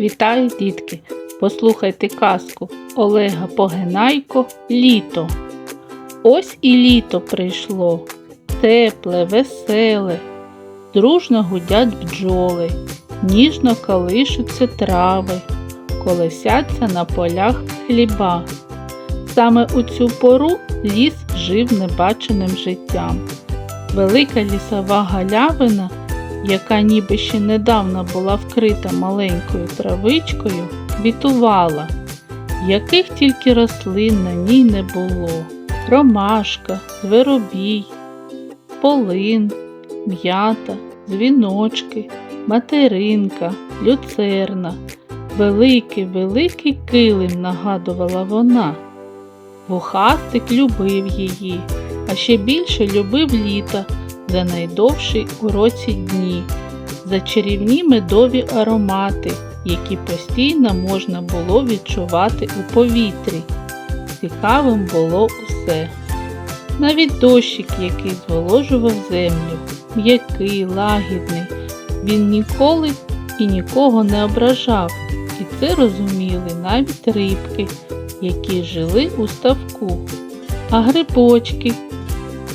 Вітаю, дітки! Послухайте казку Олега Погинайко Літо. Ось і літо прийшло, тепле, веселе, дружно гудять бджоли, ніжно колишуться трави, колесяться на полях хліба. Саме у цю пору ліс жив небаченим життям. Велика лісова галявина яка ніби ще недавно була вкрита маленькою травичкою, квітувала, яких тільки рослин на ній не було ромашка, зверобій, полин, м'ята, дзвіночки, материнка, люцерна. Великий великий килим нагадувала вона. Вухастик любив її, а ще більше любив літа за найдовші у році дні, за чарівні медові аромати, які постійно можна було відчувати у повітрі. Цікавим було усе. Навіть дощик, який зволожував землю, м'який, лагідний, він ніколи і нікого не ображав, і це розуміли навіть рибки, які жили у ставку, а грибочки,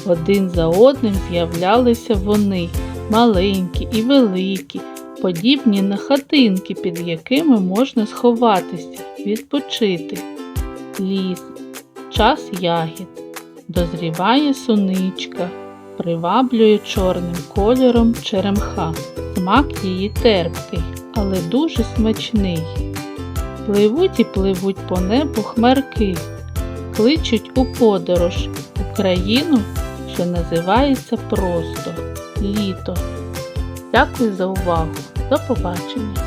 один за одним з'являлися вони, маленькі і великі, подібні на хатинки, під якими можна сховатися, відпочити. Ліс, час ягід, дозріває суничка, приваблює чорним кольором черемха. Смак її терпкий, але дуже смачний. Пливуть і пливуть по небу хмарки, кличуть у подорож у країну що називається просто літо. Дякую за увагу. До побачення!